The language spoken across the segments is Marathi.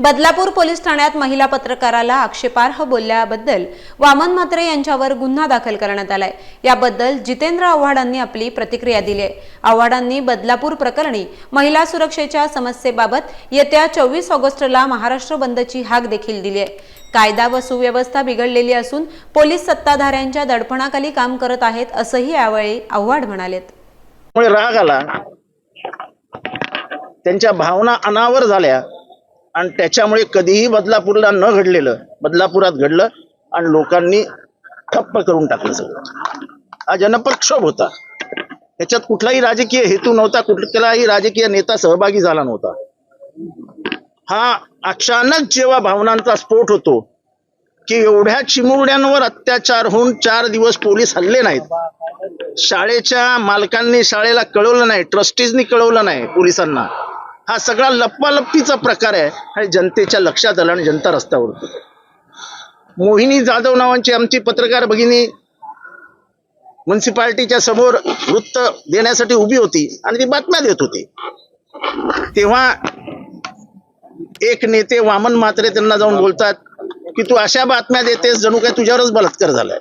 बदलापूर पोलीस ठाण्यात महिला पत्रकाराला आक्षेपार्ह बोलल्याबद्दल वामन म्हात्रे यांच्यावर गुन्हा दाखल करण्यात आलाय. याबद्दल जितेंद्र आव्हाडांनी आपली प्रतिक्रिया दिली आहे. आव्हाडांनी बदलापूर प्रकरणी महिला सुरक्षेच्या समस्येबाबत येत्या चोवीस ऑगस्टला महाराष्ट्र बंदची हाक देखील दिली आहे. कायदा व सुव्यवस्था बिघडलेली असून पोलीस सत्ताधाऱ्यांच्या दडपणाखाली काम करत आहेत असंही यावेळी आव्हाड म्हणालेत. राग आला. त्यांच्या भावना अनावर झाल्या. आणि त्याच्यामुळे कधीही बदलापूरला न घडलेलं बदलापुरात घडलं आणि लोकांनी ठप्प करून टाकलं सगळं. हा जनप्रक्षोभ होता. त्याच्यात कुठलाही राजकीय हेतू नव्हता कुठलाही राजकीय नेता सहभागी झाला नव्हता. हा अचानक जेव्हा भावनांचा स्फोट होतो की एवढ्या चिमुरड्यांवर अत्याचार होऊन चार दिवस पोलीस हल्ले नाहीत. शाळेच्या मालकांनी शाळेला कळवलं नाही ट्रस्टीजनी कळवलं नाही पोलिसांना. हा सगळा लप्पालप्पीचा प्रकार आहे. हे जनतेच्या लक्षात आला आणि जनता रस्त्यावर मोहिनी जाधव नावांची आमची पत्रकार भगिनी म्युन्सिपाल्टीच्या समोर वृत्त देण्यासाठी उभी होती आणि ती बातम्या देत होती. तेव्हा एक नेते वामन मात्रे त्यांना जाऊन बोलतात की तू अशा बातम्या देतेस जणू काय तुझ्यावरच बलात्कार झालाय.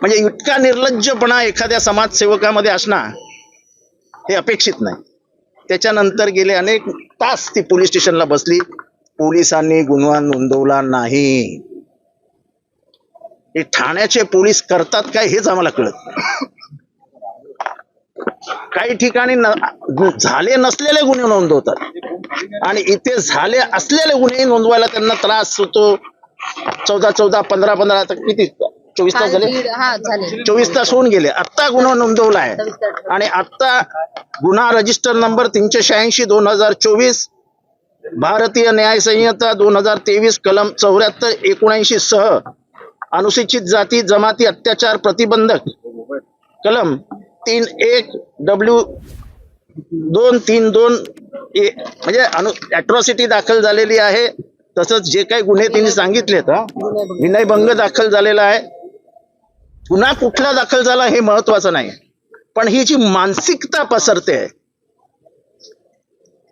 म्हणजे इतका निर्लज्जपणा एखाद्या समाजसेवकामध्ये असणं हे अपेक्षित नाही. त्याच्यानंतर गेले अनेक तास ती पोलीस स्टेशनला बसली. पोलिसांनी गुन्हा नोंदवला नाही. हे ठाण्याचे पोलीस करतात काय हेच आम्हाला कळत काही ठिकाणी झाले नसलेले गुन्हे नोंदवतात. आणि इथे झाले असलेले गुन्हे नोंदवायला त्यांना त्रास होतो. चौदा चौदा पंधरा पंधरा किती? चोवीस तास झाले. चोवीस तास होऊन गेले. आत्ता गुन्हा नोंदवला आहे. आणि आत्ता गुन्हा रजिस्टर नंबर तीनशे शहाऐंशी दोन हजार चोवीस भारतीय न्याय संहिता दोन हजार तेवीस कलम चौऱ्याहत्तर एकोणऐंशी सह अनुसूचित जाती जमाती अत्याचार प्रतिबंधक कलम तीन एक डब्ल्यू दोन तीन दोन ए म्हणजे अनु अॅट्रॉसिटी दाखल झालेली आहे. तसंच जे काही गुन्हे त्यांनी सांगितलेत हा विनयभंग दाखल झालेला आहे. पुन्हा कुठला दाखल झाला हे महत्वाचं नाही. पण ही जी मानसिकता पसरते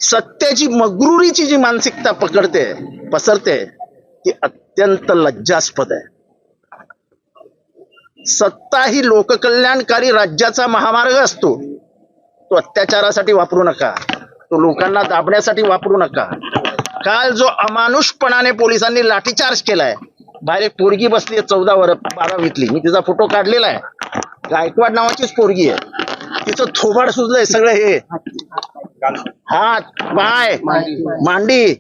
सत्याची मगरुरीची जी मानसिकता पकडते पसरते ती अत्यंत लज्जास्पद आहे. सत्ता ही लोककल्याणकारी राज्याचा महामार्ग असतो. तो अत्याचारासाठी वापरू नका तो लोकांना दाबण्यासाठी वापरू नका. काल जो अमानुषपणाने पोलिसांनी लाठीचार्ज केलाय बाहेर एक पोरगी बसली आहे चौदा वर बारावीतली मी तिचा फोटो काढलेला आहे. गायकवाड नावाचीच पोरगी आहे. तिचं थोबाड सुचलंय सगळं हे. हात पाय मांडी.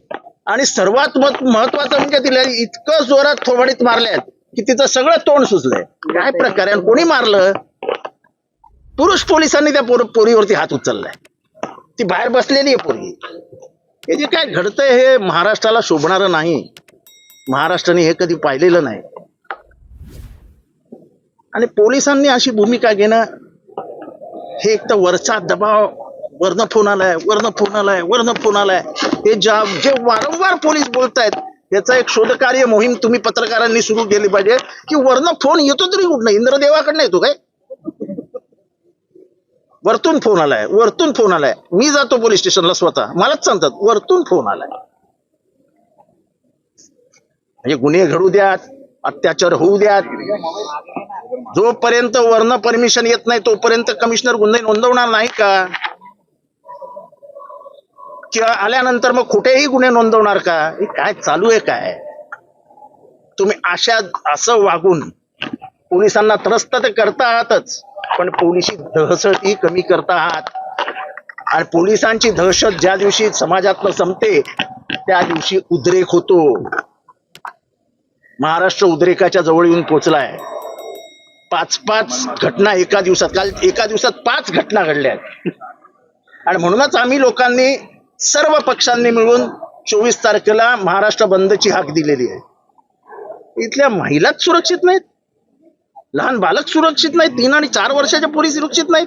आणि सर्वात महत्वाचं म्हणजे तिला इतकं जोरात थोबाडीत मारल्यात की तिचं सगळं तोंड सुचलंय काय प्रकार आहे? आणि कोणी मारलं? पुरुष पोलिसांनी त्या पोर पोरीवरती हात उचललाय. ती बाहेर बसलेली आहे पोरगी. हे जे काय घडतंय हे महाराष्ट्राला शोभणारं नाही. महाराष्ट्राने हे कधी पाहिलेलं नाही. आणि पोलिसांनी अशी भूमिका घेणं हे एक तर वरचा दबाव वर्ण फोन आलाय वर्ण फोन आलाय वर्ण फोन आलाय. हे ज्या जे वारंवार पोलीस बोलतायत याचा एक शोधकार्य मोहीम तुम्ही पत्रकारांनी सुरू केली पाहिजे की वर्ण फोन येतो तरी कुठं इंद्रदेवाकडनं येतो काय? वरतून फोन आलाय वरतून फोन आलाय. मी जातो पोलीस स्टेशनला स्वतः. मलाच सांगतात वरतून फोन आलाय. म्हणजे गुन्हे घडू द्यात अत्याचार होऊ द्यात. जोपर्यंत वर्ण परमिशन येत नाही तोपर्यंत कमिशनर गुन्हे नोंदवणार नाही का? किंवा आल्यानंतर मग कुठेही गुन्हे नोंदवणार का? हे काय चालू आहे काय? तुम्ही अशा असं वागून पोलिसांना त्रस्त तर करता आहातच पण पोलिसी दहशतही कमी करता आहात आणि पोलिसांची दहशत ज्या दिवशी समाजातनं संपते त्या दिवशी उद्रेक होतो. महाराष्ट्र उद्रेकाच्या जवळ येऊन पोहोचलाय पाच पाच घटना एका दिवसात काल एका दिवसात पाच घटना घडल्या आहेत. आणि म्हणूनच आम्ही लोकांनी सर्व पक्षांनी मिळून चोवीस तारखेला महाराष्ट्र बंदची हाक दिलेली आहे. इथल्या महिलाच सुरक्षित नाहीत. लहान बालक सुरक्षित नाहीत. तीन आणि चार वर्षाच्या पोरी सुरक्षित नाहीत.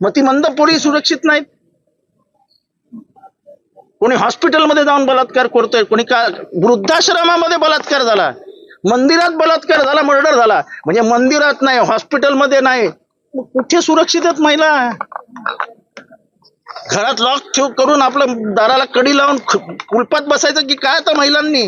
मतिमंद पोरी सुरक्षित नाहीत. कोणी हॉस्पिटलमध्ये जाऊन बलात्कार करतोय कोणी का वृद्धाश्रमामध्ये बलात्कार झाला. मंदिरात बलात्कार झाला मर्डर झाला. म्हणजे मंदिरात नाही हॉस्पिटलमध्ये नाही. कुठे सुरक्षित आहेत महिला? घरात लॉक ठेव करून आपलं दाराला कडी लावून कुलपात बसायचं की काय आता महिलांनी?